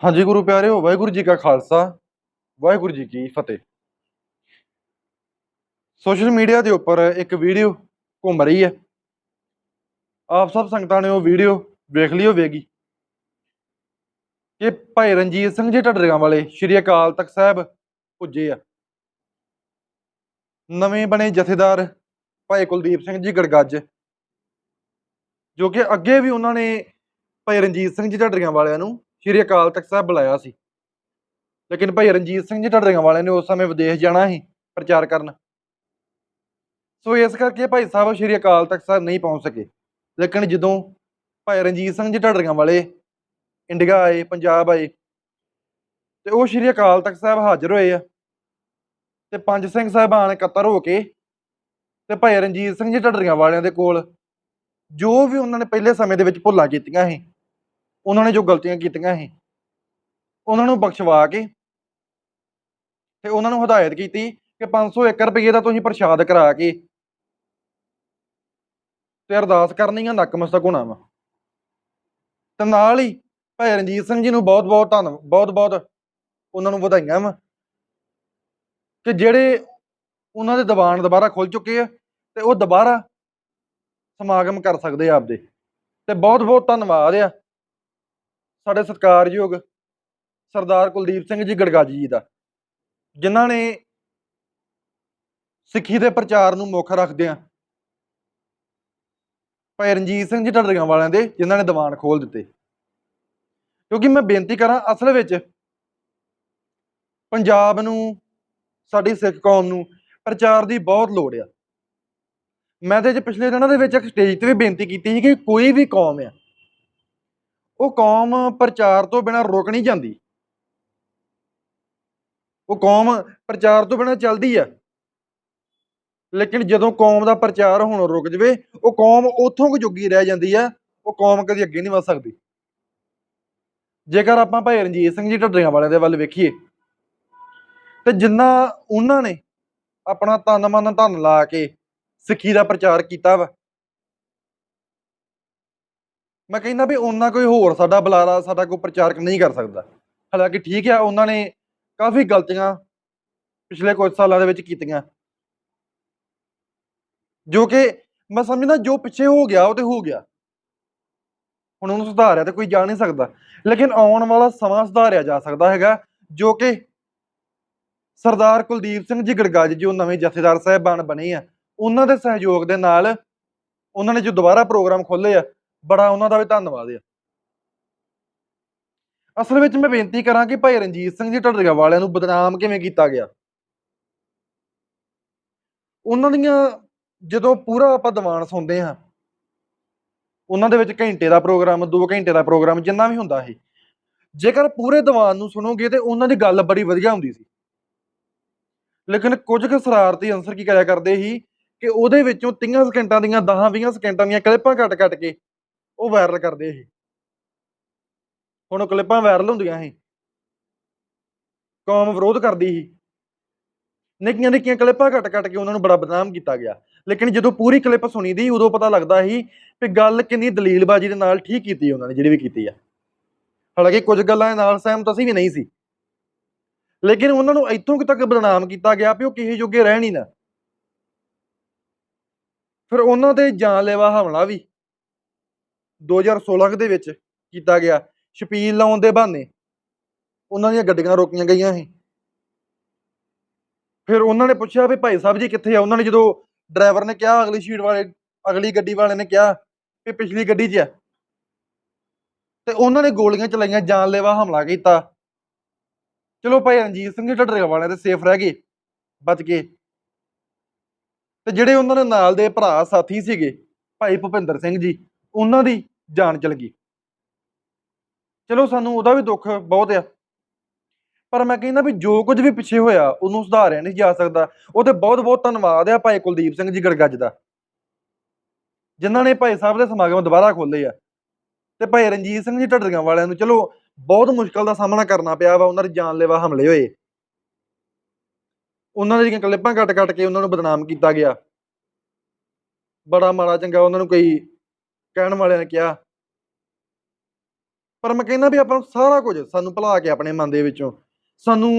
ਹਾਂਜੀ ਗੁਰੂ ਪਿਆਰਿਓ ਵਾਹਿਗੁਰੂ ਜੀ ਕਾ ਖਾਲਸਾ, ਵਾਹਿਗੁਰੂ ਜੀ ਕੀ ਫਤਿਹ। ਸੋਸ਼ਲ ਮੀਡੀਆ ਦੇ ਉੱਪਰ ਇੱਕ ਵੀਡੀਓ ਘੁੰਮ ਰਹੀ ਹੈ। ਆਪ ਸਭ ਸੰਗਤਾਂ ਨੇ ਉਹ ਵੀਡੀਓ ਵੇਖ ਲਈ ਹੋਵੇਗੀ। ਕਿ ਭਾਈ ਰਣਜੀਤ ਸਿੰਘ ਜੀ ਢੱਡਰੀਆਂ ਵਾਲੇ ਸ਼੍ਰੀ ਅਕਾਲ ਤਖਤ ਸਾਹਿਬ ਪੁੱਜੇ ਆ। ਨਵੇਂ ਬਣੇ ਜਥੇਦਾਰ ਭਾਈ ਕੁਲਦੀਪ ਸਿੰਘ ਜੀ ਗੜਗੱਜ, ਜੋ ਕਿ ਅੱਗੇ ਵੀ ਉਹਨਾਂ ਨੇ ਭਾਈ ਰਣਜੀਤ ਸਿੰਘ ਜੀ ਢੱਡਰੀਆਂ ਵਾਲਿਆਂ ਨੂੰ ਸ਼੍ਰੀ ਅਕਾਲ ਤਖਤ ਸਾਹਿਬ ਬੁਲਾਇਆ ਸੀ। ਲੇਕਿਨ ਭਾਈ ਰਣਜੀਤ ਸਿੰਘ ਜੀ ਢੱਡਰੀਆਂ ਵਾਲਿਆਂ ਨੇ ਉਸ ਸਮੇਂ ਵਿਦੇਸ਼ ਜਾਣਾ ਸੀ ਪ੍ਰਚਾਰ ਕਰਨ। ਸੋ ਇਸ ਕਰਕੇ ਭਾਈ ਸਾਹਿਬ ਸ਼੍ਰੀ ਅਕਾਲ ਤਖਤ ਸਾਹਿਬ ਨਹੀਂ ਪਹੁੰਚ ਸਕੇ। ਲੇਕਿਨ ਜਦੋਂ ਭਾਈ ਰਣਜੀਤ ਸਿੰਘ ਜੀ ਢੱਡਰੀਆਂ ਵਾਲੇ ਇੰਡੀਆ ਆਏ, ਪੰਜਾਬ ਆਏ, ਤੇ ਉਹ ਸ਼੍ਰੀ ਅਕਾਲ ਤਖਤ ਸਾਹਿਬ ਹਾਜ਼ਰ ਹੋਏ ਆ, ਤੇ ਪੰਜ ਸਿੰਘ ਸਾਹਿਬਾਨ ਇਕੱਤਰ ਹੋ ਕੇ ਤੇ ਭਾਈ ਰਣਜੀਤ ਸਿੰਘ ਜੀ ਢੱਡਰੀਆਂ ਵਾਲਿਆਂ ਦੇ ਕੋਲ ਜੋ ਵੀ ਉਹਨਾਂ ਨੇ ਪਹਿਲੇ ਸਮੇਂ ਦੇ ਵਿੱਚ ਭੁੱਲਾਂ ਕੀਤੀਆਂ ਸੀ ਉਹਨਾਂ ਨੇ ਜੋ ਗਲਤੀਆਂ ਕੀਤੀਆਂ ਸੀ, ਉਹਨਾਂ ਨੂੰ ਬਖਸ਼ਵਾ ਕੇ ਤੇ ਉਹਨਾਂ ਨੂੰ ਹਦਾਇਤ ਕੀਤੀ ਕਿ 501 ਰੁਪਏ ਦਾ ਤੁਸੀਂ ਪ੍ਰਸ਼ਾਦ ਕਰਾ ਕੇ ਤੇ ਅਰਦਾਸ ਕਰਨੀ ਆ ਨਕਮਸਤਕ ਹੋਣਾ ਵਾ। ਤੇ ਨਾਲ ਹੀ ਭਾਈ ਰਣਜੀਤ ਸਿੰਘ ਜੀ ਨੂੰ ਬਹੁਤ ਬਹੁਤ ਧੰਨ, ਬਹੁਤ ਬਹੁਤ ਉਹਨਾਂ ਨੂੰ ਵਧਾਈਆਂ ਵਾ ਕਿ ਜਿਹੜੇ ਉਹਨਾਂ ਦੇ ਦੀਵਾਨ ਦੁਬਾਰਾ ਖੁੱਲ ਚੁੱਕੇ ਆ ਤੇ ਉਹ ਦੁਬਾਰਾ ਸਮਾਗਮ ਕਰ ਸਕਦੇ ਆ ਆਪਦੇ। ਤੇ ਬਹੁਤ ਬਹੁਤ ਧੰਨਵਾਦ ਆ ਸਾਡੇ ਸਤਿਕਾਰਯੋਗ ਸਰਦਾਰ ਕੁਲਦੀਪ ਸਿੰਘ ਜੀ ਗੜਗਾਜੀ ਜੀ ਦਾ, ਜਿਨ੍ਹਾਂ ਨੇ ਸਿੱਖੀ ਦੇ ਪ੍ਰਚਾਰ ਨੂੰ ਮੁੱਖ ਰੱਖਦੇ ਆ। ਭਾਈ ਰਣਜੀਤ ਸਿੰਘ ਜੀ ਢੱਡਰੀਆਂ ਵਾਲਿਆਂ ਦੇ, ਜਿਨ੍ਹਾਂ ਨੇ ਦੀਵਾਨ ਖੋਲ ਦਿੱਤੇ। ਕਿਉਂਕਿ ਮੈਂ ਬੇਨਤੀ ਕਰਾਂ, ਅਸਲ ਵਿੱਚ ਪੰਜਾਬ ਨੂੰ, ਸਾਡੀ ਸਿੱਖ ਕੌਮ ਨੂੰ ਪ੍ਰਚਾਰ ਦੀ ਬਹੁਤ ਲੋੜ ਆ। ਮੈਂ ਤੇ ਪਿਛਲੇ ਦਿਨਾਂ ਦੇ ਵਿੱਚ ਇੱਕ ਸਟੇਜ ਤੇ ਵੀ ਬੇਨਤੀ ਕੀਤੀ ਸੀ ਕਿ ਕੋਈ ਵੀ ਕੌਮ ਆ ਉਹ ਕੌਮ ਪ੍ਰਚਾਰ ਤੋਂ ਬਿਨਾਂ ਰੁਕ ਨਹੀਂ ਜਾਂਦੀ। ਉਹ ਕੌਮ ਪ੍ਰਚਾਰ ਤੋਂ ਬਿਨਾਂ ਚੱਲਦੀ ਆ। ਲੇਕਿਨ ਜਦੋਂ ਕੌਮ ਦਾ ਪ੍ਰਚਾਰ ਹੁਣ ਰੁਕ ਜਵੇ, ਉਹ ਕੌਮ ਉਥੋਂ ਕੁ ਜੋਗੀ ਰਹਿ ਜਾਂਦੀ ਆ, ਉਹ ਕੌਮ ਕਦੀ ਅੱਗੇ ਨਹੀਂ ਵਧ ਸਕਦੀ। ਜੇਕਰ ਆਪਾਂ ਭਾਈ ਰਣਜੀਤ ਸਿੰਘ ਜੀ ਢੱਡਰੀਆਂ ਵਾਲਿਆਂ ਦੇ ਵੱਲ ਵੇਖੀਏ, ਤੇ ਜਿੰਨਾ ਉਹਨਾਂ ਨੇ ਆਪਣਾ ਤਨ ਮਨ ਧਨ ਲਾ ਕੇ ਸਿੱਖੀ ਦਾ ਪ੍ਰਚਾਰ ਕੀਤਾ ਵਾ ਮੈਂ ਕਹਿੰਦਾ ਵੀ ਉਹਨਾਂ ਕੋਈ ਹੋਰ ਸਾਡਾ ਬੁਲਾਰਾ, ਸਾਡਾ ਕੋਈ ਪ੍ਰਚਾਰਕ ਨਹੀਂ ਕਰ ਸਕਦਾ। ਹਾਲਾਂਕਿ ਠੀਕ ਆ ਉਹਨਾਂ ਨੇ ਕਾਫੀ ਗਲਤੀਆਂ ਪਿਛਲੇ ਕੁਝ ਸਾਲਾਂ ਦੇ ਵਿੱਚ ਕੀਤੀਆਂ। ਜੋ ਕਿ ਮੈਂ ਸਮਝਦਾ ਜੋ ਪਿੱਛੇ ਹੋ ਗਿਆ, ਉਹ ਤੇ ਹੋ ਗਿਆ। ਹੁਣ ਉਹਨੂੰ ਸੁਧਾਰਿਆ ਤੇ ਕੋਈ ਜਾ ਨਹੀਂ ਸਕਦਾ। ਲੇਕਿਨ ਆਉਣ ਵਾਲਾ ਸਮਾਂ ਸੁਧਾਰਿਆ ਜਾ ਸਕਦਾ ਹੈਗਾ, ਜੋ ਕਿ ਸਰਦਾਰ ਕੁਲਦੀਪ ਸਿੰਘ ਜੀ ਗੜਗਾਜ ਜੋ ਨਵੇਂ ਜਥੇਦਾਰ ਸਾਹਿਬਾਨ ਬਣੇ ਆ। ਉਹਨਾਂ ਦੇ ਸਹਿਯੋਗ ਦੇ ਨਾਲ ਉਹਨਾਂ ਨੇ ਜੋ ਦੁਬਾਰਾ ਪ੍ਰੋਗਰਾਮ ਖੋਲ੍ਹੇ ਆ ਬੜਾ ਉਹਨਾਂ ਦਾ ਵੀ ਧੰਨਵਾਦ ਆ। ਅਸਲ ਵਿੱਚ ਮੈਂ ਬੇਨਤੀ ਕਰਾਂ ਕਿ ਭਾਈ ਰਣਜੀਤ ਸਿੰਘ ਜੀ ਢੱਡਰੀਆਂ ਵਾਲਿਆਂ ਨੂੰ ਬਦਨਾਮ ਕਿਵੇਂ ਕੀਤਾ ਗਿਆ? ਉਹਨਾਂ ਦੀਆਂ ਜਦੋਂ ਪੂਰਾ ਆਪਾਂ ਦੀਵਾਨ ਸੁਣਦੇ ਹਾਂ, ਉਹਨਾਂ ਦੇ ਵਿੱਚ ਘੰਟੇ ਦਾ ਪ੍ਰੋਗਰਾਮ 2 ਘੰਟੇ ਦਾ ਪ੍ਰੋਗਰਾਮ ਜਿੰਨਾ ਵੀ ਹੁੰਦਾ ਸੀ, ਜੇਕਰ ਪੂਰੇ ਦੀਵਾਨ ਨੂੰ ਸੁਣੋਗੇ ਤੇ ਉਹਨਾਂ ਦੀ ਗੱਲ ਬੜੀ ਵਧੀਆ ਹੁੰਦੀ ਸੀ। ਲੇਕਿਨ ਕੁਝ ਕੁ ਸ਼ਰਾਰਤੀ ਅਨਸਰ ਕੀ ਕਰਿਆ ਕਰਦੇ ਸੀ ਕਿ ਉਹਦੇ ਵਿੱਚੋਂ 30 ਸਕਿੰਟਾਂ ਦੀਆਂ 10-20 ਸਕਿੰਟਾਂ ਦੀਆਂ ਕਲਿੱਪਾਂ ਕੱਟ-ਕੱਟ ਕੇ ਉਹ ਵਾਇਰਲ ਕਰਦੇ ਸੀ। ਹੁਣ ਉਹ ਕਲਿੱਪਾਂ ਵਾਇਰਲ ਹੁੰਦੀਆਂ ਸੀ। ਕੌਮ ਵਿਰੋਧ ਕਰਦੀ ਸੀ। ਨਿੱਕੀਆਂ ਨਿੱਕੀਆਂ ਕਲਿੱਪਾਂ ਕੱਟ-ਕੱਟ ਕੇ ਉਹਨਾਂ ਨੂੰ ਬੜਾ ਬਦਨਾਮ ਕੀਤਾ ਗਿਆ। ਲੇਕਿਨ ਜਦੋਂ ਪੂਰੀ ਕਲਿੱਪ ਸੁਣੀ ਦੀ, ਉਦੋਂ ਪਤਾ ਲੱਗਦਾ ਸੀ ਕਿ ਗੱਲ ਕਿੰਨੀ ਦਲੀਲਬਾਜ਼ੀ ਦੇ ਨਾਲ ਠੀਕ ਕੀਤੀ ਉਹਨਾਂ ਨੇ, ਜਿਹੜੀ ਵੀ ਕੀਤੀ ਆ। ਹਾਲਾਂਕਿ ਕੁਝ ਗੱਲਾਂ ਦੇ ਨਾਲ ਸਹਿਮਤ ਅਸੀਂ ਵੀ ਨਹੀਂ ਸੀ। ਲੇਕਿਨ ਉਹਨਾਂ ਨੂੰ ਇੱਥੋਂ ਤੱਕ ਬਦਨਾਮ ਕੀਤਾ ਗਿਆ ਵੀ ਉਹ ਕਿਸੇ ਜੋਗੇ ਰਹਿਣ ਹੀ ਨਾ। ਫਿਰ ਉਹਨਾਂ ਤੇ ਜਾਨਲੇਵਾ ਹਮਲਾ ਵੀ 2016 ਦੇ ਵਿੱਚ ਕੀਤਾ ਗਿਆ। ਸ਼ਪੀਲ ਲਾਉਣ ਦੇ ਬਹਾਨੇ ਉਹਨਾਂ ਦੀਆਂ ਗੱਡੀਆਂ ਰੋਕੀਆਂ ਗਈਆਂ ਸੀ। ਫਿਰ ਉਹਨਾਂ ਨੇ ਪੁੱਛਿਆ ਵੀ ਭਾਈ ਸਾਹਿਬ ਜੀ ਕਿੱਥੇ ਆ? ਉਹਨਾਂ ਨੇ ਜਦੋਂ ਡਰਾਈਵਰ ਨੇ ਕਿਹਾ, ਅਗਲੀ ਸ਼ੀਟ ਵਾਲੇ, ਅਗਲੀ ਗੱਡੀ ਵਾਲੇ ਨੇ ਕਿਹਾ ਵੀ ਪਿਛਲੀ ਗੱਡੀ 'ਚ ਆ। ਤੇ ਉਹਨਾਂ ਨੇ ਗੋਲੀਆਂ ਚਲਾਈਆਂ, ਜਾਨਲੇਵਾ ਹਮਲਾ ਕੀਤਾ। ਚਲੋ ਭਾਈ ਰਣਜੀਤ ਸਿੰਘ ਜੀ ਢੱਡਰੀਆਂ ਵਾਲਿਆਂ ਤੇ ਸੇਫ ਰਹਿ ਗਏ, ਬਚ ਗਏ। ਤੇ ਜਿਹੜੇ ਉਹਨਾਂ ਦੇ ਨਾਲ ਦੇ ਭਰਾ ਸਾਥੀ ਸੀਗੇ, ਭਾਈ ਭੁਪਿੰਦਰ ਸਿੰਘ ਜੀ, ਉਹਨਾਂ ਦੀ ਜਾਨ ਚਲ ਗਈ। ਚਲੋ ਸਾਨੂੰ ਉਹਦਾ ਵੀ ਦੁੱਖ ਬਹੁਤ ਆ। ਪਰ ਮੈਂ ਕਹਿੰਦਾ ਵੀ ਜੋ ਕੁਝ ਵੀ ਪਿੱਛੇ ਹੋਇਆ, ਉਹਨੂੰ ਸੁਧਾਰਿਆ ਨਹੀਂ ਜਾ ਸਕਦਾ। ਉਹਦੇ ਬਹੁਤ ਬਹੁਤ ਧੰਨਵਾਦ ਆ ਭਾਈ ਕੁਲਦੀਪ ਸਿੰਘ ਜੀ ਗੜਗੱਜ ਦਾ। ਜਿਨ੍ਹਾਂ ਨੇ ਭਾਈ ਸਾਹਿਬ ਦੇ ਸਮਾਗਮ ਦੁਬਾਰਾ ਖੋਲ੍ਹੇ ਆ। ਤੇ ਭਾਈ ਰਣਜੀਤ ਸਿੰਘ ਜੀ ਢੱਡਰੀਆਂ ਵਾਲਿਆਂ ਨੂੰ ਚਲੋ ਬਹੁਤ ਮੁਸ਼ਕਲ ਦਾ ਸਾਹਮਣਾ ਕਰਨਾ ਪਿਆ ਵਾ, ਉਹਨਾਂ ਦੇ ਜਾਨਲੇਵਾ ਹਮਲੇ ਹੋਏ। ਉਹਨਾਂ ਦੀਆਂ ਕਲਿੱਪਾਂ ਕੱਟ-ਕੱਟ ਕੇ ਉਹਨਾਂ ਨੂੰ ਬਦਨਾਮ ਕੀਤਾ ਗਿਆ। ਬੜਾ ਮਾੜਾ ਚੰਗਾ ਉਹਨਾਂ ਨੂੰ ਕਈ ਕਹਿਣ ਵਾਲਿਆਂ ਨੇ ਕਿਹਾ। ਪਰ ਮੈਂ ਕਹਿੰਦਾ ਵੀ ਆਪਾਂ ਨੂੰ ਸਾਰਾ ਕੁਝ ਸਾਨੂੰ ਭੁਲਾ ਕੇ ਆਪਣੇ ਮਨ ਦੇ ਵਿੱਚੋਂ ਸਾਨੂੰ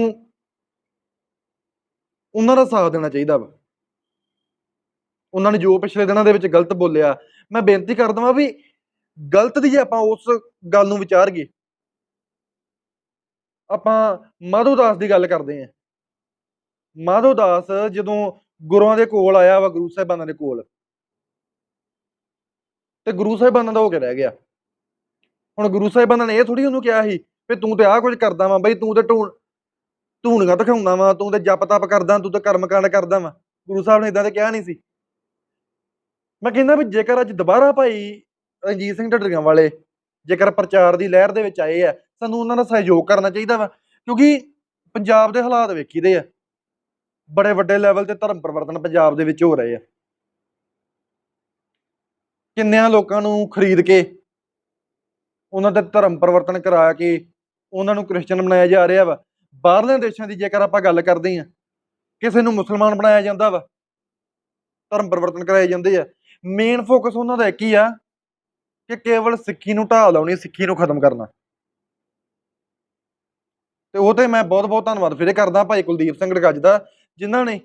ਉਹਨਾਂ ਦਾ ਸਾਥ ਦੇਣਾ ਚਾਹੀਦਾ ਵਾ। ਉਹਨਾਂ ਨੇ ਜੋ ਪਿਛਲੇ ਦਿਨਾਂ ਦੇ ਵਿੱਚ ਗਲਤ ਬੋਲਿਆ, ਮੈਂ ਬੇਨਤੀ ਕਰਦਾ ਵਾਂ ਵੀ ਗਲਤ ਦੀ ਜੇ ਆਪਾਂ ਉਸ ਗੱਲ ਨੂੰ ਵਿਚਾਰਗੇ ਆਪਾਂ ਮਾਧੋ ਦਾਸ ਦੀ ਗੱਲ ਕਰਦੇ ਆਂ ਮਾਧੋ ਦਾਸ ਜਦੋਂ ਗੁਰੂਆਂ ਦੇ ਕੋਲ ਆਇਆ ਵਾ, ਗੁਰੂ ਸਾਹਿਬਾਨਾਂ ਦੇ ਕੋਲ ਤੇ ਗੁਰੂ ਸਾਹਿਬਾਨਾਂ ਦਾ ਹੋ ਕੇ ਰਹਿ ਗਿਆ। ਹੁਣ ਗੁਰੂ ਸਾਹਿਬਾਨਾਂ ਨੇ ਇਹ ਥੋੜੀ ਉਹਨੂੰ ਕਿਹਾ ਸੀ ਵੀ ਤੂੰ ਤੇ ਆਹ ਕੁਝ ਕਰਦਾ ਵਾ ਬਈ, ਤੂੰ ਤੇ ਢੂਣ ਧੂਣੀਆਂ ਦਿਖਾਉਂਦਾ ਵਾ, ਤੂੰ ਤੇ ਜਪ ਤਪ ਕਰਦਾ, ਤੂੰ ਤੇ ਕਰਮਕਾਂਡ ਕਰਦਾ ਵਾ। ਗੁਰੂ ਸਾਹਿਬ ਨੇ ਇਦਾਂ ਤੇ ਕਿਹਾ ਨਹੀਂ ਸੀ। ਮੈਂ ਕਹਿੰਦਾ ਵੀ ਜੇਕਰ ਅੱਜ ਦੁਬਾਰਾ ਭਾਈ ਰਣਜੀਤ ਸਿੰਘ ਢੱਡਰੀਆਂ ਵਾਲੇ ਜੇਕਰ ਪ੍ਰਚਾਰ ਦੀ ਲਹਿਰ ਦੇ ਵਿੱਚ ਆਏ ਆ, ਸਾਨੂੰ ਉਹਨਾਂ ਦਾ ਸਹਿਯੋਗ ਕਰਨਾ ਚਾਹੀਦਾ ਵਾ, ਕਿਉਂਕਿ ਪੰਜਾਬ ਦੇ ਹਾਲਾਤ ਵੇਖੀਦੇ ਆ। ਬੜੇ ਵੱਡੇ ਲੈਵਲ ਤੇ ਧਰਮ ਪਰਿਵਰਤਨ ਪੰਜਾਬ ਦੇ ਵਿੱਚ ਹੋ ਰਹੇ ਆ। ਕਿੰਨਿਆਂ ਲੋਕਾਂ ਨੂੰ ਖਰੀਦ ਕੇ ਉਹਨਾਂ ਦਾ ਧਰਮ ਪਰਿਵਰਤਨ ਕਰਾ ਕੇ ਉਹਨਾਂ ਨੂੰ ਕ੍ਰਿਸਚੀਅਨ ਬਣਾਇਆ ਜਾ ਰਿਹਾ ਵਾ। ਬਾਹਰਲੇ ਦੇਸ਼ਾਂ ਦੀ ਜੇਕਰ ਆਪਾਂ ਗੱਲ ਕਰਦੇ ਹਾਂ, ਕਿਸੇ ਨੂੰ ਮੁਸਲਮਾਨ ਬਣਾਇਆ ਜਾਂਦਾ ਵਾ, ਧਰਮ ਪਰਿਵਰਤਨ ਕਰਾਏ ਜਾਂਦੇ ਆ। ਮੇਨ ਫੋਕਸ ਉਹਨਾਂ ਦਾ ਇੱਕ ਹੀ ਆ ਕਿ ਕੇਵਲ ਸਿੱਖੀ ਨੂੰ ਢਾਹ ਲਾਉਣੀ, ਸਿੱਖੀ ਨੂੰ ਖਤਮ ਕਰਨਾ। ਤੇ ਉਹ ਤੇ ਮੈਂ ਬਹੁਤ ਬਹੁਤ ਧੰਨਵਾਦ ਫਿਰ ਕਰਦਾ ਭਾਈ ਕੁਲਦੀਪ ਸਿੰਘ ਗੱਜ ਦਾ, ਜਿਨ੍ਹਾਂ ਨੇ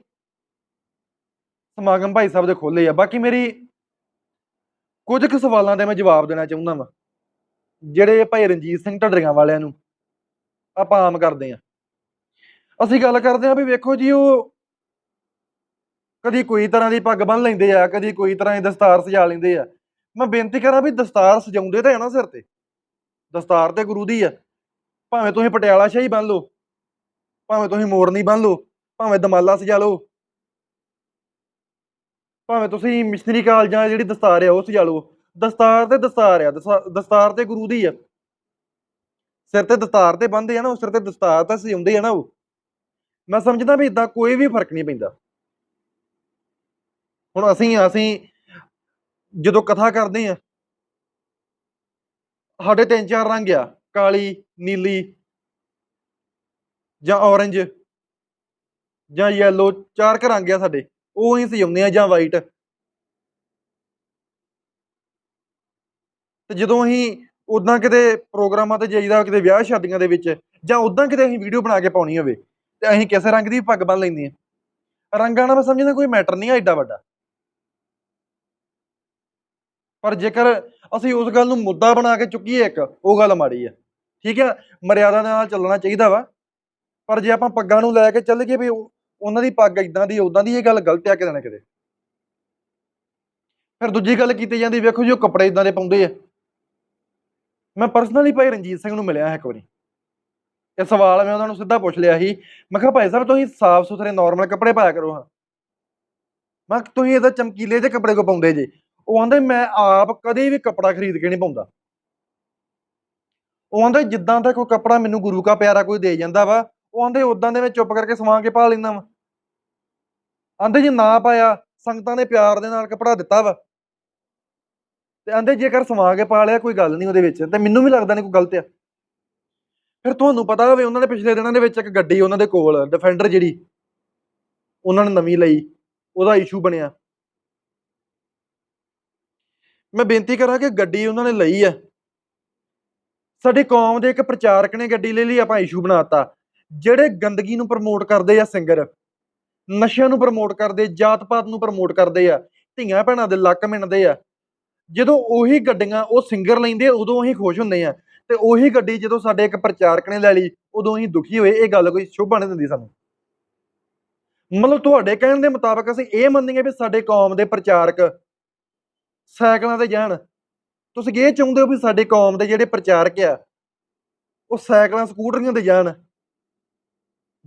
ਸਮਾਗਮ ਭਾਈ ਸਾਹਿਬ ਦੇ ਖੋਲੇ ਆ। ਬਾਕੀ ਮੇਰੀ ਕੁਝ ਕੁ ਸਵਾਲਾਂ ਦੇ ਮੈਂ ਜਵਾਬ ਦੇਣਾ ਚਾਹੁੰਦਾ ਵਾਂ। ਜਿਹੜੇ ਭਾਈ ਰਣਜੀਤ ਸਿੰਘ ਢੱਡਰੀਆਂ ਵਾਲਿਆਂ ਨੂੰ ਆਪਾਂ ਆਮ ਕਰਦੇ ਆ। ਅਸੀਂ ਗੱਲ ਕਰਦੇ ਆ ਵੀ ਵੇਖੋ ਜੀ ਉਹ ਕਦੀ ਕੋਈ ਤਰ੍ਹਾਂ ਦੀ ਪੱਗ ਬੰਨ ਲੈਂਦੇ ਆ, ਕਦੀ ਕੋਈ ਤਰ੍ਹਾਂ ਦੀ ਦਸਤਾਰ ਸਜਾ ਲੈਂਦੇ ਆ। ਮੈਂ ਬੇਨਤੀ ਕਰਾਂ ਵੀ ਦਸਤਾਰ ਸਜਾਉਂਦੇ ਤਾਂ ਹੈ ਨਾ ਸਿਰ ਤੇ। ਦਸਤਾਰ ਤੇ ਗੁਰੂ ਦੀ ਆ। ਭਾਵੇਂ ਤੁਸੀਂ ਪਟਿਆਲਾ ਸ਼ਾਹੀ ਬੰਨ ਲਓ, ਭਾਵੇਂ ਤੁਸੀਂ ਮੋਰਨੀ ਬੰਨ ਲਓ, ਭਾਵੇਂ ਦਮਾਲਾ ਸਜਾ ਲਓ। ਭਾਵੇਂ ਤੁਸੀਂ ਮਿਸ਼ਨਰੀ ਕਾਲਜਾਂ ਜਿਹੜੀ ਦਸਤਾਰ ਆ, ਉਹ ਸਜਾ ਲਓ ਦਸਤਾਰ ਤੇ ਦਸਤਾਰ ਆ, ਦਸਾ- ਦਸਤਾਰ ਤੇ ਗੁਰੂ ਦੀ ਆ। ਸਿਰ ਤੇ ਦਸਤਾਰ ਤੇ ਬੰਨਦੇ ਆ ਨਾ, ਉਹ ਸਿਰ ਤੇ ਦਸਤਾਰ ਤਾਂ ਸਜਾਉਂਦੇ ਆ ਨਾ ਉਹ। ਮੈਂ ਸਮਝਦਾ ਵੀ ਇਦਾਂ ਕੋਈ ਵੀ ਫ਼ਰਕ ਨਹੀਂ ਪੈਂਦਾ। ਹੁਣ ਅਸੀਂ ਅਸੀਂ ਜਦੋਂ ਕਥਾ ਕਰਦੇ ਆ, ਸਾਡੇ ਤਿੰਨ ਚਾਰ ਰੰਗ ਆ, ਕਾਲੀ, ਨੀਲੀ ਜਾਂ orange ਜਾਂ ਯੈਲੋ ਚਾਰ ਕੁ ਰੰਗ ਆ ਸਾਡੇ। ਉਹ ਹੀ ਸਜਾਉਂਦੇ ਆ ਜਾਂ ਵਾਈਟ ਤੇ ਜਦੋਂ ਅਸੀਂ ਉਦਾਂ ਕਿਤੇ ਪ੍ਰੋਗਰਾਮਾਂ ਤੇ ਜਾਈਦਾ, ਕਿਤੇ ਵਿਆਹ ਸ਼ਾਦੀਆਂ ਦੇ ਵਿੱਚ, ਜਾਂ ਉਦਾਂ ਕਿਤੇ ਅਸੀਂ ਵੀਡੀਓ ਬਣਾ ਕੇ ਪਾਉਣੀ ਹੋਵੇ, ਤੇ ਅਸੀਂ ਕਿਸੇ ਰੰਗ ਦੀ ਪੱਗ ਬੰਨ ਲੈਂਦੇ ਆ ਰੰਗਾਂ ਨਾਲ ਮੈਂ ਸਮਝਦਾ ਕੋਈ ਮੈਟਰ ਨਹੀਂ ਆ ਏਡਾ ਵੱਡਾ। ਪਰ ਜੇਕਰ ਅਸੀਂ ਉਸ ਗੱਲ ਨੂੰ ਮੁੱਦਾ ਬਣਾ ਕੇ ਚੁੱਕੀਏ ਇੱਕ, ਉਹ ਗੱਲ ਮਾੜੀ ਆ। ਠੀਕ ਆ? ਮਰਿਆਦਾ ਦੇ ਨਾਲ ਚੱਲਣਾ ਚਾਹੀਦਾ ਵਾ। ਪਰ ਜੇ ਆਪਾਂ ਪੱਗਾਂ ਨੂੰ ਲੈ ਕੇ ਚੱਲ ਗਏ ਵੀ ਉਹਨਾਂ ਦੀ ਪੱਗ ਇਦਾਂ ਦੀ ਉਦਾਂ ਦੀ ਇਹ ਗੱਲ ਗਲਤ ਆ ਕਿਤੇ ਨਾ ਕਿਤੇ। ਫਿਰ ਦੂਜੀ ਗੱਲ ਕੀਤੀ ਜਾਂਦੀ, ਵੇਖੋ ਜੀ ਉਹ ਕੱਪੜੇ ਇਦਾਂ ਦੇ ਪਾਉਂਦੇ ਆ। ਮੈਂ ਪਰਸਨਲੀ ਭਾਈ ਰਣਜੀਤ ਸਿੰਘ ਨੂੰ ਮਿਲਿਆ ਇੱਕ ਵਾਰੀ। ਇਹ ਸਵਾਲ ਮੈਂ ਉਹਨਾਂ ਨੂੰ ਸਿੱਧਾ ਪੁੱਛ ਲਿਆ ਸੀ। ਮੈਂ ਕਿਹਾ, ਭਾਈ ਸਾਹਿਬ, ਤੁਸੀਂ ਸਾਫ਼ ਸੁਥਰੇ ਨਾਰਮਲ ਕੱਪੜੇ ਪਾਇਆ ਕਰੋ ਹਾਂ। ਮੈਂ ਕਿਹਾ, ਤੁਸੀਂ ਇਹਦਾ ਚਮਕੀਲੇ ਜਿਹੇ ਕੱਪੜੇ ਕੋ ਪਾਉਂਦੇ ਜੇ? ਉਹ ਆਂਦੇ, ਮੈਂ ਆਪ ਕਦੇ ਵੀ ਕੱਪੜਾ ਖਰੀਦ ਕੇ ਨਹੀਂ ਪਾਉਂਦਾ। ਉਹ ਆਂਦੇ, ਜਿੱਦਾਂ ਦਾ ਕੋਈ ਕੱਪੜਾ ਮੈਨੂੰ ਗੁਰੂ ਕਾ ਪਿਆਰਾ ਕੋਈ ਦੇ ਜਾਂਦਾ ਵਾ ਉਹ ਆਂਦੇ ਉਦਾਂ ਦੇ ਵਿੱਚ ਚੁੱਪ ਕਰਕੇ ਸਵਾ ਕੇ ਪਾ ਲੈਂਦਾ ਵਾ। ਆਂਦੇ ਜੇ ਨਾ ਪਾਇਆ, ਸੰਗਤਾਂ ਨੇ ਪਿਆਰ ਦੇ ਨਾਲ ਕੱਪੜਾ ਦਿੱਤਾ ਵਾ। ਤੇ ਆਂਦੇ ਜੇਕਰ ਸਵਾ ਕੇ ਪਾ ਲਿਆ ਕੋਈ ਗੱਲ ਨਹੀਂ ਉਹਦੇ ਵਿੱਚ। ਤੇ ਮੈਨੂੰ ਵੀ ਲੱਗਦਾ ਨਹੀਂ ਕੋਈ ਗਲਤ ਆ। ਫਿਰ ਤੁਹਾਨੂੰ ਪਤਾ ਹੋਵੇ ਉਹਨਾਂ ਨੇ ਪਿਛਲੇ ਦਿਨਾਂ ਦੇ ਵਿੱਚ ਇੱਕ ਗੱਡੀ ਉਹਨਾਂ ਦੇ ਕੋਲ ਡਿਫੈਂਡਰ ਜਿਹੜੀ, ਉਹਨਾਂ ਨੇ ਨਵੀਂ ਲਈ। ਉਹਦਾ ਇਸ਼ੂ ਬਣਿਆ। ਮੈਂ ਬੇਨਤੀ ਕਰਾਂ ਕਿ ਗੱਡੀ ਉਹਨਾਂ ਨੇ ਲਈ ਆ। ਸਾਡੀ ਕੌਮ ਦੇ ਇੱਕ ਪ੍ਰਚਾਰਕ ਨੇ ਗੱਡੀ ਲੈ ਲਈ, ਆਪਾਂ ਇਸ਼ੂ ਬਣਾਤਾ ਜਿਹੜੇ ਗੰਦਗੀ ਨੂੰ ਪ੍ਰਮੋਟ ਕਰਦੇ ਆ ਸਿੰਗਰ ਨਸ਼ਿਆਂ ਨੂੰ ਪ੍ਰਮੋਟ ਕਰਦੇ ਜਾਤ ਪਾਤ ਨੂੰ ਪ੍ਰਮੋਟ ਕਰਦੇ ਆ ਧੀਆਂ ਭੈਣਾਂ ਦੇ ਲੱਕ ਮਿਣਦੇ ਆ ਜਦੋਂ ਉਹੀ ਗੱਡੀਆਂ ਉਹ ਸਿੰਗਰ ਲੈਂਦੇ ਆ, ਉਦੋਂ ਅਸੀਂ ਖੁਸ਼ ਹੁੰਦੇ ਆ ਤੇ ਉਹੀ ਗੱਡੀ ਜਦੋਂ ਸਾਡੇ ਇੱਕ ਪ੍ਰਚਾਰਕ ਨੇ ਲੈ ਲਈ ਉਦੋਂ ਅਸੀਂ ਦੁਖੀ ਹੋਏ ਇਹ ਗੱਲ ਕੋਈ ਸ਼ੋਭਾ ਨਹੀਂ ਦਿੰਦੀ ਸਾਨੂੰ। ਮਤਲਬ ਤੁਹਾਡੇ ਕਹਿਣ ਦੇ ਮੁਤਾਬਕ ਅਸੀਂ ਇਹ ਮੰਨੀਏ ਵੀ ਸਾਡੇ ਕੌਮ ਦੇ ਪ੍ਰਚਾਰਕ ਸਾਈਕਲਾਂ ਤੇ ਜਾਣ। ਤੁਸੀਂ ਇਹ ਚਾਹੁੰਦੇ ਹੋ ਵੀ ਸਾਡੇ ਕੌਮ ਦੇ ਜਿਹੜੇ ਪ੍ਰਚਾਰਕ ਆ ਉਹ ਸਾਈਕਲਾਂ ਸਕੂਟਰੀਆਂ ਤੇ ਜਾਣ।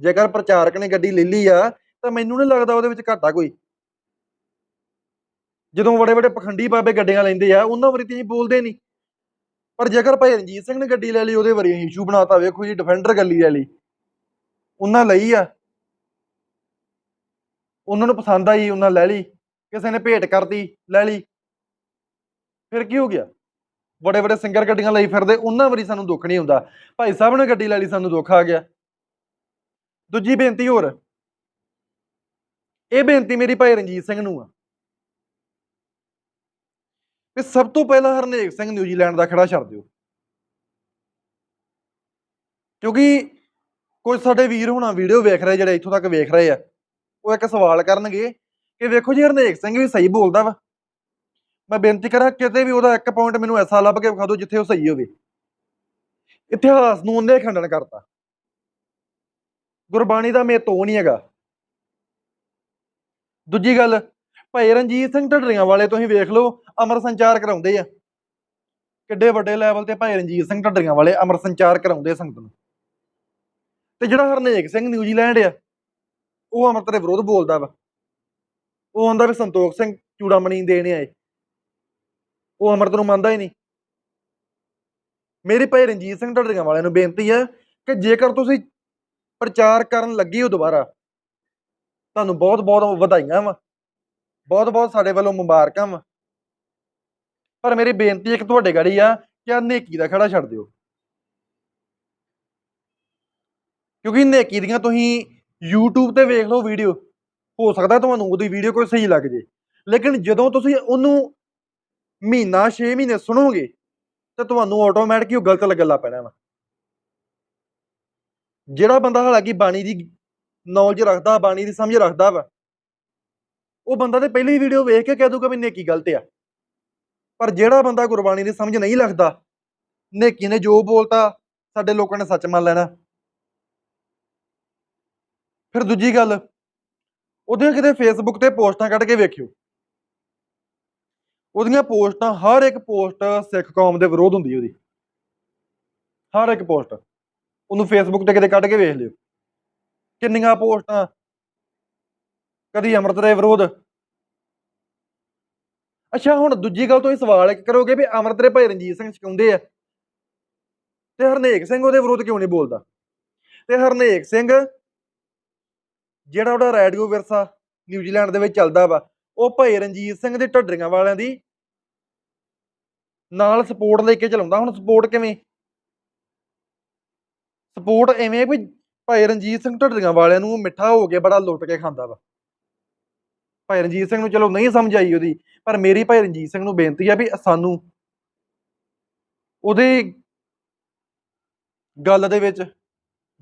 ਜੇਕਰ ਪ੍ਰਚਾਰਕ ਨੇ ਗੱਡੀ ਲੈ ਲਈ ਆ, ਤਾਂ ਮੈਨੂੰ ਨਹੀਂ ਲੱਗਦਾ ਉਹਦੇ ਵਿੱਚ ਘਾਟਾ ਕੋਈ। ਜਦੋਂ ਬੜੇ ਬੜੇ ਪਖੰਡੀ ਬਾਬੇ ਗੱਡੀਆਂ ਲੈਂਦੇ ਆ, ਉਹਨਾਂ ਵਾਰੀ ਤੁਸੀਂ ਬੋਲਦੇ ਨਹੀਂ। ਪਰ ਜੇਕਰ ਭਾਈ ਰਣਜੀਤ ਸਿੰਘ ਨੇ ਗੱਡੀ ਲੈ ਲਈ, ਉਹਦੇ ਵਾਰੀ ਅਸੀਂ ਇਸ਼ੂ ਬਣਾਤਾ, ਵੇਖੋ ਜੀ, ਡਿਫੈਂਡਰ ਗੱਲੀ ਲੈ ਲਈ। ਉਹਨਾਂ ਲਈ ਆ। ਉਹਨਾਂ ਨੂੰ ਪਸੰਦ ਆਈ, ਉਹਨਾਂ ਲੈ ਲਈ। ਕਿਸੇ ਨੇ ਭੇਟ ਕਰਤੀ, ਲੈ ਲਈ। ਫਿਰ ਕੀ ਹੋ ਗਿਆ? ਬੜੇ ਬੜੇ ਸਿੰਗਰ ਗੱਡੀਆਂ ਲਈ ਫਿਰਦੇ, ਉਹਨਾਂ ਵਾਰੀ ਸਾਨੂੰ ਦੁੱਖ ਨਹੀਂ ਹੁੰਦਾ। ਭਾਈ ਸਾਹਿਬ ਨੇ ਗੱਡੀ ਲੈ ਲਈ, ਸਾਨੂੰ ਦੁੱਖ ਆ ਗਿਆ। ਦੂਜੀ ਬੇਨਤੀ ਹੋਰ। ਇਹ ਬੇਨਤੀ ਮੇਰੀ ਭਾਈ ਰਣਜੀਤ ਸਿੰਘ ਨੂੰ ਆ ਵੀ ਸਭ ਤੋਂ ਪਹਿਲਾਂ ਹਰਨੇਕ ਸਿੰਘ ਨਿਊਜ਼ੀਲੈਂਡ ਦਾ ਖੜਾ ਛੱਡ ਦਿਓ। ਕਿਉਂਕਿ ਕੁਝ ਸਾਡੇ ਵੀਰ ਹੋਣਾ ਵੀਡੀਓ ਵੇਖ ਰਹੇ ਜਿਹੜੇ ਇੱਥੋਂ ਤੱਕ ਵੇਖ ਰਹੇ ਆ, ਉਹ ਇੱਕ ਸਵਾਲ ਕਰਨਗੇ ਕਿ ਵੇਖੋ ਜੀ ਹਰਨੇਕ ਸਿੰਘ ਵੀ ਸਹੀ ਬੋਲਦਾ ਵਾ। ਮੈਂ ਬੇਨਤੀ ਕਰਾਂ ਕਿਤੇ ਵੀ ਉਹਦਾ ਇੱਕ ਪੁਆਇੰਟ ਮੈਨੂੰ ਐਸਾ ਲੱਭ ਕੇ ਵਿਖਾ ਦਿਓ ਜਿੱਥੇ ਉਹ ਸਹੀ ਹੋਵੇ। ਇਤਿਹਾਸ ਨੂੰ ਉਹਨੇ ਖੰਡਨ ਕਰਤਾ। ਗੁਰਬਾਣੀ ਦਾ ਮੇ ਤੋਂ ਨਹੀਂ ਹੈਗਾ। ਦੂਜੀ ਗੱਲ, ਭਾਈ ਰਣਜੀਤ ਸਿੰਘ ਢੱਡਰੀਆਂ ਵਾਲੇ ਤੁਸੀਂ ਵੇਖ ਲਓ, ਅਮਰ ਸੰਚਾਰ ਕਰਾਉਂਦੇ ਆ। ਕਿੱਡੇ ਵੱਡੇ ਲੈਵਲ ਤੇ ਭਾਈ ਰਣਜੀਤ ਸਿੰਘ ਢੱਡਰੀਆਂ ਵਾਲੇ ਅਮਰ ਸੰਚਾਰ ਕਰਾਉਂਦੇ ਸੰਗਤ ਨੂੰ। ਤੇ ਜਿਹੜਾ ਹਰਨੇਕ ਸਿੰਘ ਨਿਊਜ਼ੀਲੈਂਡ ਆ, ਉਹ ਅਮਰਤ ਦੇ ਵਿਰੋਧ ਬੋਲਦਾ ਵਾ। ਉਹ ਆਂਦਾ ਵੀ ਸੰਤੋਖ ਸਿੰਘ ਚੂੜਾਮਣੀ ਦੇਣ ਆਏ। ਉਹ ਅਮਰਤ ਨੂੰ ਮੰਨਦਾ ਹੀ ਨਹੀਂ। ਮੇਰੀ ਭਾਈ ਰਣਜੀਤ ਸਿੰਘ ਢੱਡਰੀਆਂ ਵਾਲਿਆਂ ਨੂੰ ਬੇਨਤੀ ਹੈ ਕਿ ਜੇਕਰ ਤੁਸੀਂ ਪ੍ਰਚਾਰ ਕਰਨ ਲੱਗੀ ਹੋ ਦੁਬਾਰਾ। ਤੁਹਾਨੂੰ ਬਹੁਤ ਬਹੁਤ ਵਧਾਈਆਂ ਵਾ। ਬਹੁਤ ਬਹੁਤ ਸਾਡੇ ਵੱਲੋਂ ਮੁਬਾਰਕਾਂ ਵਾ। ਪਰ ਮੇਰੀ ਬੇਨਤੀ ਇੱਕ ਤੁਹਾਡੇ ਗਾੜੀ ਆ ਕਿ ਆ ਨੇਕੀ ਦਾ ਖੜਾ ਛੱਡ ਦਿਓ। ਕਿਉਂਕਿ ਨੇਕੀ ਦੀਆਂ ਤੁਸੀਂ YouTube ਤੇ ਵੇਖ ਲਓ ਵੀਡੀਓ ਹੋ ਸਕਦਾ ਤੁਹਾਨੂੰ ਉਹਦੀ ਵੀਡੀਓ ਕੋਈ ਸਹੀ ਲੱਗ ਜੇ। ਲੇਕਿਨ ਜਦੋਂ ਤੁਸੀਂ ਉਹਨੂੰ ਮਹੀਨਾ 6 ਮਹੀਨੇ ਸੁਣੋਗੇ, ਤੇ ਤੁਹਾਨੂੰ ਆਟੋਮੈਟਿਕ ਹੀ ਉਹ ਗਲਤ ਲੱਗਣ ਲੱਗ ਪੈਣਾ ਵਾ। ਜਿਹੜਾ ਬੰਦਾ ਹਾਲਾਂਕਿ ਬਾਣੀ ਦੀ ਨੌਲੇਜ ਰੱਖਦਾ, ਬਾਣੀ ਦੀ ਸਮਝ ਰੱਖਦਾ ਵਾ, ਉਹ ਬੰਦਾ ਤੇ ਪਹਿਲੀ ਵੀਡੀਓ ਵੇਖ ਕੇ ਕਹਿ ਦੂਗਾ ਵੀ ਨੇਕੀ ਗਲਤ ਆ। ਪਰ ਜਿਹੜਾ ਬੰਦਾ ਗੁਰਬਾਣੀ ਦੀ ਸਮਝ ਨਹੀਂ ਰੱਖਦਾ ਨੇਕੀ ਨੇ ਜੋ ਬੋਲਤਾ, ਸਾਡੇ ਲੋਕਾਂ ਨੇ ਸੱਚ ਮੰਨ ਲੈਣਾ। ਫਿਰ ਦੂਜੀ ਗੱਲ, ਉਹਦੀਆਂ ਕਿਤੇ ਫੇਸਬੁੱਕ ਤੇ ਪੋਸਟਾਂ ਕੱਢ ਕੇ ਵੇਖਿਓ। ਉਹਦੀਆਂ ਪੋਸਟਾਂ, ਹਰ ਇੱਕ ਪੋਸਟ ਸਿੱਖ ਕੌਮ ਦੇ ਵਿਰੋਧ ਹੁੰਦੀ ਉਹਦੀ। ਹਰ ਇੱਕ ਪੋਸਟ। ਉਹਨੂੰ ਫੇਸਬੁੱਕ ਤੇ ਕਿਤੇ ਕੱਢ ਕੇ ਵੇਖ ਲਿਓ। ਕਿੰਨੀਆਂ ਪੋਸਟਾਂ ਕਦੀ ਅੰਮ੍ਰਿਤ ਦੇ ਵਿਰੋਧ। ਅੱਛਾ, ਹੁਣ ਦੂਜੀ ਗੱਲ ਤੋਂ ਇਹ ਸਵਾਲ ਇੱਕ ਕਰੋਗੇ ਵੀ ਅੰਮ੍ਰਿਤ ਦੇ ਭਾਈ ਰਣਜੀਤ ਸਿੰਘ ਸਿਕਾਉਂਦੇ ਆ। ਤੇ ਹਰਨੇਕ ਸਿੰਘ ਉਹਦੇ ਵਿਰੋਧ ਕਿਉਂ ਨਹੀਂ ਬੋਲਦਾ? ਤੇ ਹਰਨੇਕ ਸਿੰਘ ਜਿਹੜਾ ਉਹਦਾ ਰੇਡੀਓ ਵਿਰਸਾ ਨਿਊਜ਼ੀਲੈਂਡ ਦੇ ਵਿੱਚ ਚੱਲਦਾ ਵਾ, ਉਹ ਭਾਈ ਰਣਜੀਤ ਸਿੰਘ ਦੇ ਢੱਡਰੀਆਂ ਵਾਲਿਆਂ ਦੀ ਨਾਲ ਸਪੋਰਟ ਲੈ ਕੇ ਚਲਾਉਂਦਾ। ਹੁਣ ਸਪੋਰਟ ਕਿਵੇਂ? ਸਪੋਰਟ ਐਵੇਂ ਵੀ ਭਾਈ ਰਣਜੀਤ ਸਿੰਘ ਢੱਡਰੀਆਂ ਵਾਲਿਆਂ ਨੂੰ ਮਿੱਠਾ ਹੋ ਕੇ ਬੜਾ ਲੁੱਟ ਕੇ ਖਾਂਦਾ ਵਾ। ਭਾਈ ਰਣਜੀਤ ਸਿੰਘ ਨੂੰ ਚਲੋ ਨਹੀਂ ਸਮਝ ਆਈ ਉਹਦੀ, ਪਰ ਮੇਰੀ ਭਾਈ ਰਣਜੀਤ ਸਿੰਘ ਨੂੰ ਬੇਨਤੀ ਆ ਵੀ ਸਾਨੂੰ ਉਹਦੇ ਗੱਲ ਦੇ ਵਿੱਚ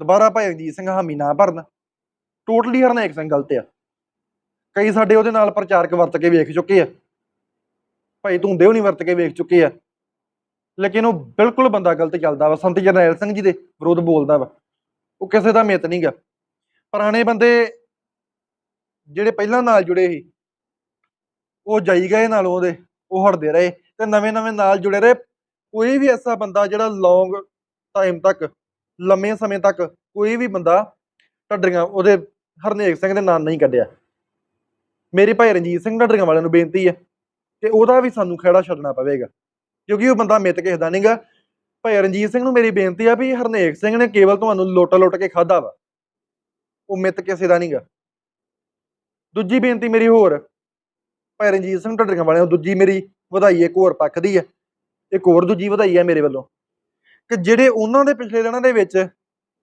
ਦੁਬਾਰਾ ਭਾਈ ਰਣਜੀਤ ਸਿੰਘ ਹਾਮੀ ਨਾ ਭਰਨ। ਟੋਟਲੀ ਹਰਨੇਕ ਸਿੰਘ ਗਲਤ ਆ। ਕਈ ਸਾਡੇ ਉਹਦੇ ਨਾਲ ਪ੍ਰਚਾਰਕ ਵਰਤ ਕੇ ਵੇਖ ਚੁੱਕੇ ਆ। ਭਾਈ ਧੁੰਦੇ ਹੋਣੀ ਵਰਤ ਕੇ ਵੇਖ ਚੁੱਕੇ ਆ। ਲੇਕਿਨ ਉਹ ਬਿਲਕੁਲ ਬੰਦਾ ਗਲਤ ਚੱਲਦਾ ਵਾ, ਸੰਤ ਜਰਨੈਲ ਸਿੰਘ ਜੀ ਦੇ ਵਿਰੋਧ ਬੋਲਦਾ ਵਾ। ਉਹ ਕਿਸੇ ਦਾ ਮਿੱਤ ਨਹੀਂਗਾ ਪੁਰਾਣੇ ਬੰਦੇ ਜਿਹੜੇ ਪਹਿਲਾਂ ਨਾਲ ਜੁੜੇ ਸੀ, ਉਹ ਜਾਈ ਗਏ ਨਾਲ ਉਹਦੇ, ਉਹ ਹਟਦੇ ਰਹੇ ਤੇ ਨਵੇਂ ਨਵੇਂ ਨਾਲ ਜੁੜੇ ਰਹੇ। ਕੋਈ ਵੀ ਐਸਾ ਬੰਦਾ ਜਿਹੜਾ ਲੌਂਗ ਟਾਈਮ ਤੱਕ, ਲੰਮੇ ਸਮੇਂ ਤੱਕ ਕੋਈ ਵੀ ਬੰਦਾ ਢੱਡਰੀਆਂ, ਉਹਦੇ ਹਰਨੇਕ ਸਿੰਘ ਦੇ ਨਾਂ ਨਹੀਂ ਕੱਢਿਆ। ਮੇਰੇ ਭਾਈ ਰਣਜੀਤ ਸਿੰਘ ਢੱਡਰੀਆਂ ਵਾਲਿਆਂ ਨੂੰ ਬੇਨਤੀ ਹੈ ਕਿ ਉਹਦਾ ਵੀ ਸਾਨੂੰ ਖੇੜਾ ਛੱਡਣਾ ਪਵੇਗਾ। ਕਿਉਂਕਿ ਉਹ ਬੰਦਾ ਮਿੱਤ ਕਿਸੇ ਦਾ ਨਹੀਂਗਾ ਭਾਈ ਰਣਜੀਤ ਸਿੰਘ ਨੂੰ ਮੇਰੀ ਬੇਨਤੀ ਆ ਵੀ ਹਰਨੇਕ ਸਿੰਘ ਨੇ ਕੇਵਲ ਤੁਹਾਨੂੰ ਲੁੱਟ ਲੁੱਟ ਕੇ ਖਾਦਾ ਵਾ। ਉਹ ਮਿੱਤ ਕਿਸੇ ਦਾ ਨਹੀਂਗਾ ਦੂਜੀ ਬੇਨਤੀ ਮੇਰੀ ਹੋਰ, ਭਾਈ ਰਣਜੀਤ ਸਿੰਘ ਢੱਡਰੀਆਂ ਵਾਲਿਆਂ ਨੂੰ ਦੂਜੀ ਮੇਰੀ ਵਧਾਈ ਇੱਕ ਹੋਰ ਪੱਖ ਦੀ ਹੈ ਇੱਕ ਹੋਰ ਦੂਜੀ ਵਧਾਈ ਹੈ ਮੇਰੇ ਵੱਲੋਂ। ਕਿ ਜਿਹੜੇ ਉਹਨਾਂ ਦੇ ਪਿਛਲੇ ਦਿਨਾਂ ਦੇ ਵਿੱਚ,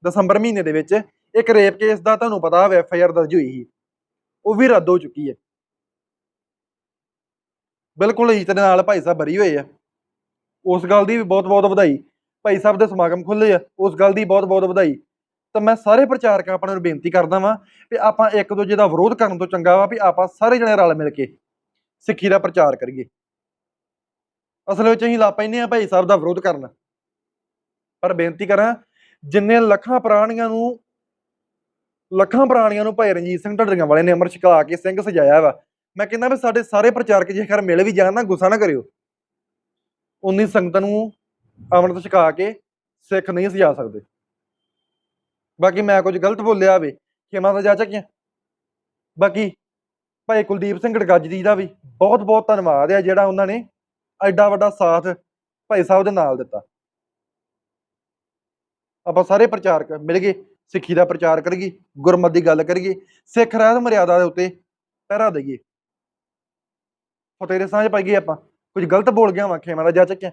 ਦਸੰਬਰ ਮਹੀਨੇ ਦੇ ਵਿੱਚ ਇੱਕ ਰੇਪ ਕੇਸ ਦਾ ਤੁਹਾਨੂੰ ਪਤਾ ਐਫ ਆਈ ਆਰ ਦਰਜ ਹੋਈ ਸੀ, ਉਹ ਵੀ ਰੱਦ ਹੋ ਚੁੱਕੀ ਹੈ ਬਿਲਕੁਲ ਇੱਜ਼ਤ ਦੇ ਨਾਲ ਭਾਈ ਸਾਹਿਬ ਬਰੀ ਹੋਏ ਆ। ਉਸ ਗੱਲ ਦੀ ਵੀ ਬਹੁਤ ਬਹੁਤ ਵਧਾਈ। ਭਾਈ ਸਾਹਿਬ ਦੇ ਸਮਾਗਮ ਖੁੱਲੇ ਆ, ਉਸ ਗੱਲ ਦੀ ਬਹੁਤ ਬਹੁਤ ਵਧਾਈ। ਤਾਂ ਮੈਂ ਸਾਰੇ ਪ੍ਰਚਾਰਕਾਂ ਆਪਾਂ ਨੂੰ ਬੇਨਤੀ ਕਰਦਾ ਵਾਂ ਕਿ ਆਪਾਂ ਇੱਕ ਦੂਜੇ ਦਾ ਵਿਰੋਧ ਕਰਨ ਤੋਂ ਚੰਗਾ ਵਾ ਵੀ ਆਪਾਂ ਸਾਰੇ ਜਣੇ ਰਲ ਮਿਲ ਕੇ ਸਿੱਖੀ ਦਾ ਪ੍ਰਚਾਰ ਕਰੀਏ। ਅਸਲ ਵਿੱਚ ਅਸੀਂ ਲਾ ਪੈਨੇ ਆ ਭਾਈ ਸਾਹਿਬ ਦਾ ਵਿਰੋਧ ਕਰਨ। ਪਰ ਬੇਨਤੀ ਕਰਾਂ, ਜਿੰਨੇ ਲੱਖਾਂ ਪ੍ਰਾਣੀਆਂ ਨੂੰ, ਲੱਖਾਂ ਪ੍ਰਾਣੀਆਂ ਨੂੰ ਭਾਈ ਰਣਜੀਤ ਸਿੰਘ ਢੱਡਰੀਆਂ ਵਾਲੇ ਨੇ ਅਮਰ ਛਕਾ ਕੇ ਸਿੰਘ ਸਜਾਇਆ ਵਾ, ਮੈਂ ਕਹਿੰਦਾ ਵੀ ਸਾਡੇ ਸਾਰੇ ਪ੍ਰਚਾਰਕ ਜੇਕਰ ਮਿਲ ਵੀ ਜਾਣ ਨਾ, ਗੁੱਸਾ ਨਾ ਕਰਿਓ। ਉਨੀ ਸੰਗਤਾਂ ਨੂੰ ਅੰਮ੍ਰਿਤ ਛਕਾ ਕੇ ਸਿੱਖ ਨਹੀਂ ਸਜਾ ਸਕਦੇ। ਬਾਕੀ ਮੈਂ ਕੁਝ ਗਲਤ ਬੋਲਿਆ ਵੇ ਖਿਮਾ ਦਾ ਜਾ ਚੱਕਿਆ। ਬਾਕੀ ਭਾਈ ਕੁਲਦੀਪ ਸਿੰਘ ਗੜਗੱਜ ਜੀ ਦਾ ਵੀ ਬਹੁਤ ਬਹੁਤ ਧੰਨਵਾਦ ਹੈ ਜਿਹੜਾ ਉਹਨਾਂ ਨੇ ਐਡਾ ਵੱਡਾ ਸਾਥ ਭਾਈ ਸਾਹਿਬ ਦੇ ਨਾਲ ਦਿੱਤਾ। ਆਪਾਂ ਸਾਰੇ ਪ੍ਰਚਾਰਕ ਮਿਲ ਗਏ, ਸਿੱਖੀ ਦਾ ਪ੍ਰਚਾਰ ਕਰੀਏ, ਗੁਰਮਤ ਦੀ ਗੱਲ ਕਰੀਏ, ਸਿੱਖ ਰਹਿਤ ਮਰਿਆਦਾ ਦੇ ਉੱਤੇ ਪਹਿਰਾ ਦਈਏ। ਫਤਿਹ ਦੇ ਸਾਂਝ ਪਾਈਏ ਆਪਾਂ। ਕੁਝ ਗਲਤ ਬੋਲ ਗਿਆ ਵਾਂ ਖੇਮਾ ਦਾ ਜਾ ਚੱਕਿਆ।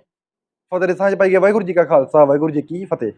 ਫਤਿਹ ਦੇ ਸਾਂਝ ਪਾਈਏ ਵਾਹਿਗੁਰੂ ਜੀ ਕਾ ਖਾਲਸਾ, ਵਾਹਿਗੁਰੂ ਜੀ ਕੀ ਫਤਿਹ।